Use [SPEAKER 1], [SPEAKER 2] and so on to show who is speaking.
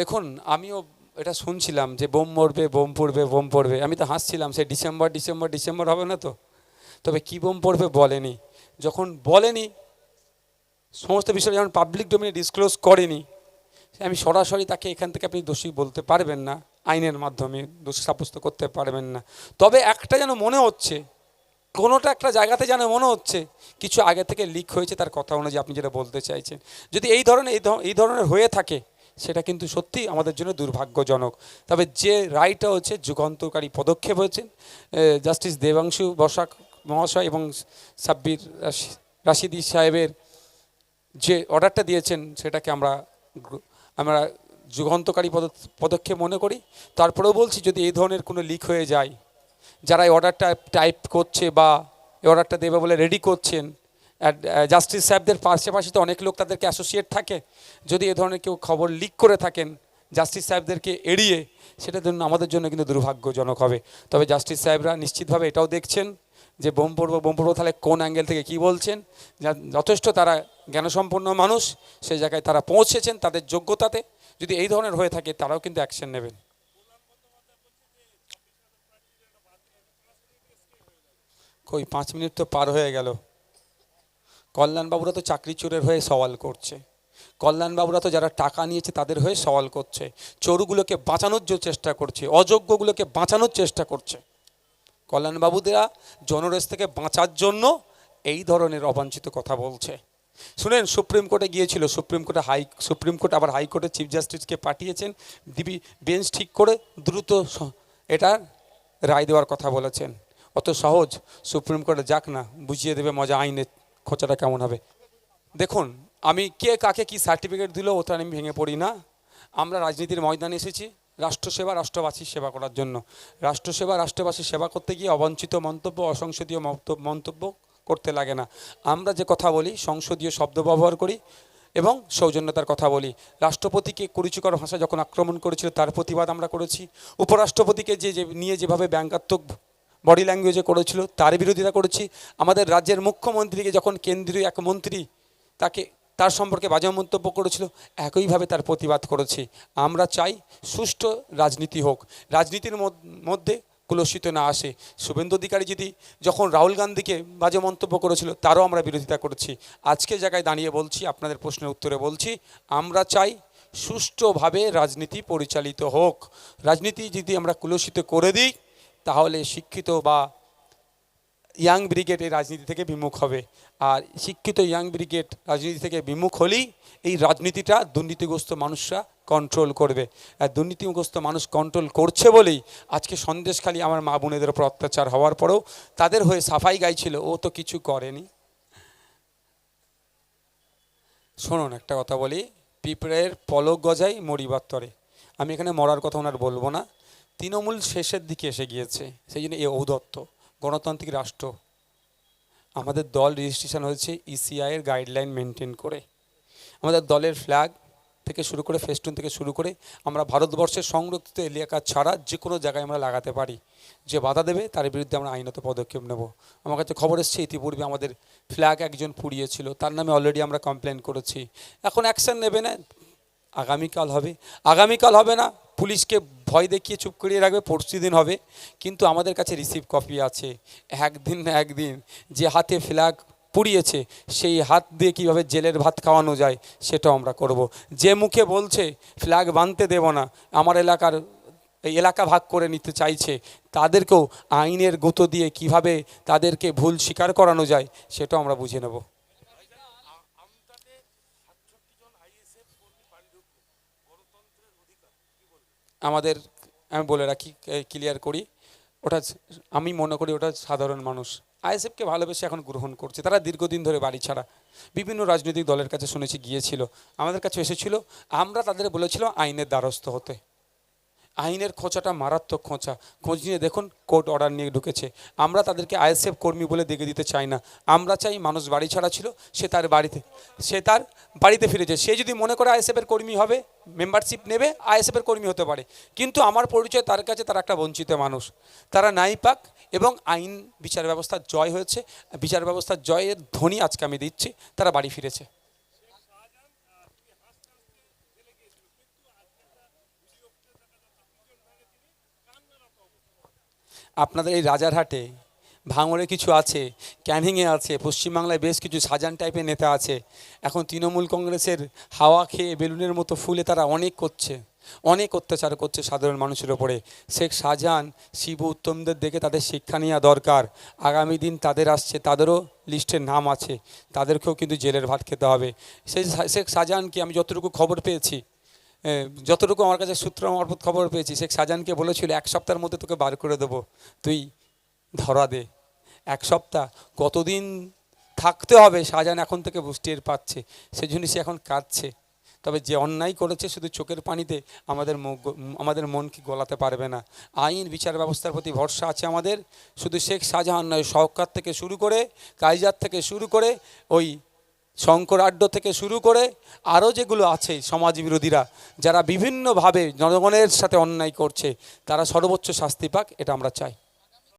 [SPEAKER 1] দেখুন, আমিও এটা শুনছিলাম যে বোম মরবে, বোম পড়বে বোম পড়বে। আমি তো হাসছিলাম, সে ডিসেম্বর ডিসেম্বর ডিসেম্বর হবে না তো? তবে কী বোম পড়বে বলেনি। যখন বলেনি, সমস্ত বিষয় যখন পাবলিক ডোমিনে ডিসক্লোজ করেনি, আমি সরাসরি তাকে এখান থেকে আপনি দোষী বলতে পারবেন না, আইনের মাধ্যমে দোষী সাব্যস্ত করতে পারবেন না। তবে একটা যেন মনে হচ্ছে, কোনোটা একটা জায়গাতে যেন মনে হচ্ছে, কিছু আগে থেকে লিক হয়েছে তার কথা অনুযায়ী আপনি যেটা বলতে চাইছেন। যদি এই ধরনের এই ধরনের হয়ে থাকে সেটা কিন্তু সত্যি আমাদের জন্য দুর্ভাগ্যজনক। তবে যে রায়টা হচ্ছে, যুগান্তকারী পদক্ষেপ হয়েছে জাস্টিস দেবাংশু বসাক মহাশয় এবং সাব্বির রাশিদি সাহেবের যে অর্ডারটা দিয়েছেন, সেটাকে আমরা আমরা যুগান্তকারী পদ- পদক্ষেপ মনে করি। তারপরেও বলছি, যদি এই ধরনের কোনো লিক হয়ে যায়, যারা এই অর্ডারটা টাইপ করছে বা এই অর্ডারটা দেবে বলে রেডি করছেন জাস্টিস সাহেবদের পাশাপাশি তো অনেক লোক তাদেরকে অ্যাসোসিয়েট থাকে। যদি এ ধরনের কেউ খবর লিক করে থাকেন জাস্টিস সাহেবদেরকে এড়িয়ে সেটা জন্য আমাদের জন্য কিন্তু দুর্ভাগ্যজনক হবে। তবে জাস্টিস সাহেবরা নিশ্চিতভাবে এটাও দেখছেন যে বোম পড়ব বোম পড়ব, তাহলে কোন অ্যাঙ্গেল থেকে কি বলছেন? যথেষ্ট তারা জ্ঞানসম্পন্ন মানুষ সেই জায়গায় তারা পৌঁছেছেন তাদের যোগ্যতাতে। যদি এই ধরনের হয়ে থাকে, তারাও কিন্তু অ্যাকশন নেবেন। কই, পাঁচ মিনিট তো পার হয়ে গেল। কল্যাণবাবুরা তো চাকরি চোরের হয়ে সওয়াল করছে। কল্যাণবাবুরা তো যারা টাকা নিয়েছে তাদের হয়ে সওয়াল করছে। চোরগুলোকে বাঁচানোর যে চেষ্টা করছে, অযোগ্যগুলোকে বাঁচানোর চেষ্টা করছে। কল্যাণবাবুদেরা জনরেস থেকে বাঁচার জন্য এই ধরনের অবাঞ্ছিত কথা বলছে। শুনেন, সুপ্রিম কোর্টে গিয়েছিল, সুপ্রিম কোর্টে হাই, সুপ্রিম কোর্ট আবার হাইকোর্টে চিফ জাস্টিসকে পাঠিয়েছেন। দিবি বেঞ্চ ঠিক করে দ্রুত এটা রায় দেওয়ার কথা বলেছেন। অত সহজ, সুপ্রিম কোর্টে যাক না, বুঝিয়ে দেবে মজা আইনের খোঁচাটা কেমন হবে? দেখুন, আমি কে কাকে কি সার্টিফিকেট দিল ওটা আমি ভেঙে পড়ি না। আমরা রাজনীতির ময়দানে এসেছি, রাষ্ট্রসেবা রাষ্ট্রবাসীর সেবা করার জন্য। রাষ্ট্রসেবা রাষ্ট্রবাসীর সেবা করতে গিয়ে অবাঞ্ছিত মন্তব্য, অসংসদীয় মন্তব্য করতে লাগে না। আমরা যে কথা বলি, সংসদীয় শব্দ ব্যবহার করি এবং সৌজন্যতার কথা বলি। রাষ্ট্রপতিকে কুরুচিকর ভাষা যখন আক্রমণ করেছিল, তার প্রতিবাদ আমরা করেছি। উপরাষ্ট্রপতিকে যে, নিয়ে যেভাবে ব্যঙ্গাত্মক বডি ল্যাঙ্গুয়েজে করেছিল, তার বিরোধিতা করেছি। আমাদের রাজ্যের মুখ্যমন্ত্রীকে যখন কেন্দ্রীয় এক মন্ত্রী তাকে, তার সম্পর্কে বাজে মন্তব্য করেছিল, একইভাবে তার প্রতিবাদ করেছি। আমরা চাই সুষ্ঠু রাজনীতি হোক। রাজনীতির মধ্যে কুলসিত না আসে। শুভেন্দু অধিকারী যদি যখন রাহুল গান্ধীকে বাজে মন্তব্য করেছিল, তারও আমরা বিরোধিতা করেছি। আজকে জায়গায় দাঁড়িয়ে বলছি, আপনাদের প্রশ্নের উত্তরে বলছি, আমরা চাই সুষ্ঠুভাবে রাজনীতি পরিচালিত হোক। রাজনীতি যদি আমরা কুলসিত করে দিই তাহলে শিক্ষিত বা ইয়াং ব্রিগেড এই রাজনীতি থেকে বিমুখ হবে। আর শিক্ষিত ইয়াং ব্রিগেড রাজনীতি থেকে বিমুখ হলেই এই রাজনীতিটা দুর্নীতিগ্রস্ত মানুষরা কন্ট্রোল করবে। আর দুর্নীতিগ্রস্ত মানুষ কন্ট্রোল করছে বলেই আজকে সন্দেশখালী আমার মা বোনেদের উপর অত্যাচার হওয়ার পরেও তাদের হয়ে সাফাই গাইছিল, ও তো কিছু করেনি। শুনুন একটা কথা বলি, পিঁপড়ের পলক গজাই মরিবার তরে। আমি এখানে মরার কথা ওনার বলব না। তৃণমূল শেষের দিকে এসে গিয়েছে, সেই জন্য এ ঔদত্ত, গণতান্ত্রিক রাষ্ট্র। আমাদের দল রেজিস্ট্রেশন হয়েছে ইসিআইয়ের গাইডলাইন মেনটেন করে। আমাদের দলের ফ্ল্যাগ থেকে শুরু করে ফেস্টুন থেকে শুরু করে, আমরা ভারতবর্ষের সংরক্ষিত এলাকা ছাড়া যে কোনো জায়গায় আমরা লাগাতে পারি। যে বাধা দেবে, তার বিরুদ্ধে আমরা আইনত পদক্ষেপ নেব। আমার কাছে খবর এসছে, ইতিপূর্বে আমাদের ফ্ল্যাগ একজন পুড়িয়েছিল, তার নামে অলরেডি আমরা কমপ্লেন করেছি। এখন অ্যাকশন নেবে না, আগামীকাল হবে। আগামীকাল হবে না, পুলিশকে ভয় দেখিয়ে চুপ করিয়ে রাখবে পরশু দিন হবে। কিন্তু আমাদের কাছে রিসিভ কপি আছে। একদিন না একদিন যে হাতে ফ্ল্যাগ পুড়িয়েছে, সেই হাত দিয়ে কীভাবে জেলের ভাত খাওয়ানো যায়, সেটাও আমরা করব। যে মুখে বলছে ফ্ল্যাগ বাঁধতে দেব না, আমার এলাকার, এই এলাকা ভাগ করে নিতে চাইছে, তাদেরকেও আইনের গুঁতো দিয়ে কীভাবে তাদেরকে ভুল স্বীকার করানো যায়, সেটাও আমরা বুঝে নেব। আমাদের, আমি বলে রাখি ক্লিয়ার করি, ওটা আমি মনে করি ওটা সাধারণ মানুষ। আইএসএফকে ভালোবেসে এখন গ্রহণ করছে। তারা দীর্ঘদিন ধরে বাড়ি ছাড়া। বিভিন্ন রাজনৈতিক দলের কাছে শুনেছি গিয়েছিল। আমাদের কাছে এসেছিল। আমরা তাদের বলেছিল আইনের দ্বারস্থ হতে। আইনের খোঁচাটা মারাত্মক খোঁচা। খোঁজ নিয়ে দেখুন, কোর্ট অর্ডার নিয়ে ঢুকেছে। আমরা তাদেরকে আইএসএফ কর্মী বলে দেখে দিতে চাই না। আমরা চাই মানুষ বাড়ি ছাড়া ছিল, সে তার বাড়িতে, সে তার বাড়িতে ফিরেছে সে যদি মনে করে আইএসএফের কর্মী হবে মেম্বারশিপ নেবে, আইএসএফের কর্মী হতে পারে। কিন্তু আমার পরিচয়, তার কাছে তারা একটা বঞ্চিত মানুষ। তারা নাই পাক এবং আইন বিচার ব্যবস্থার জয় হয়েছে। বিচার ব্যবস্থার জয়ের ধ্বনি আজকে আমি দিচ্ছি। তারা বাড়ি ফিরেছে। আপনাদের এই রাজারহাটে ভাঙড়ে কিছু আছে, ক্যানিংয়ে আছে, পশ্চিমবাংলায় বেশ কিছু সাজান টাইপের নেতা আছে। এখন তৃণমূল কংগ্রেসের হাওয়া খেয়ে বেলুনের মতো ফুলে তারা অনেক করছে, অনেক অত্যাচার করছে সাধারণ মানুষের ওপরে। শেখ শাহজাহান, শিব, উত্তমদের দেখে তাদের শিক্ষা নেওয়া দরকার। আগামী দিন তাদের আসছে, তাদেরও লিস্টের নাম আছে। তাদেরকেও কিন্তু জেলের ভাত খেতে হবে। সেই শেখ শাহজাহানকে আমি যতটুকু খবর পেয়েছি যতটুকু আমার কাছে সূত্র মারফত খবর পেয়েছি, শেখ শাহজাহানকে বলেছিল, এক সপ্তাহের মধ্যে তোকে বার করে দেবো। তুই ধরা দে। এক সপ্তাহ, কতদিন থাকতে হবে? শাহজাহান এখন থেকে টের পাচ্ছে। সেই জন্য সে এখন কাঁদছে। তবে যে অন্যায় করেছে শুধু চোখের পানিতে, আমাদের আমাদের মনকে গলাতে পারবে না। আইন, বিচার ব্যবস্থার প্রতি ভরসা আছে আমাদের। শুধু শেখ শাহজাহান নয় সহকার থেকে শুরু করে কাইজার থেকে শুরু করে, ওই শঙ্করাড্ড থেকে শুরু করে আরও যেগুলো আছে সমাজ বিরোধীরা যারা বিভিন্নভাবে জনগণের সাথে অন্যায় করছে, তারা সর্বোচ্চ শাস্তি পাক, এটা আমরা চাই।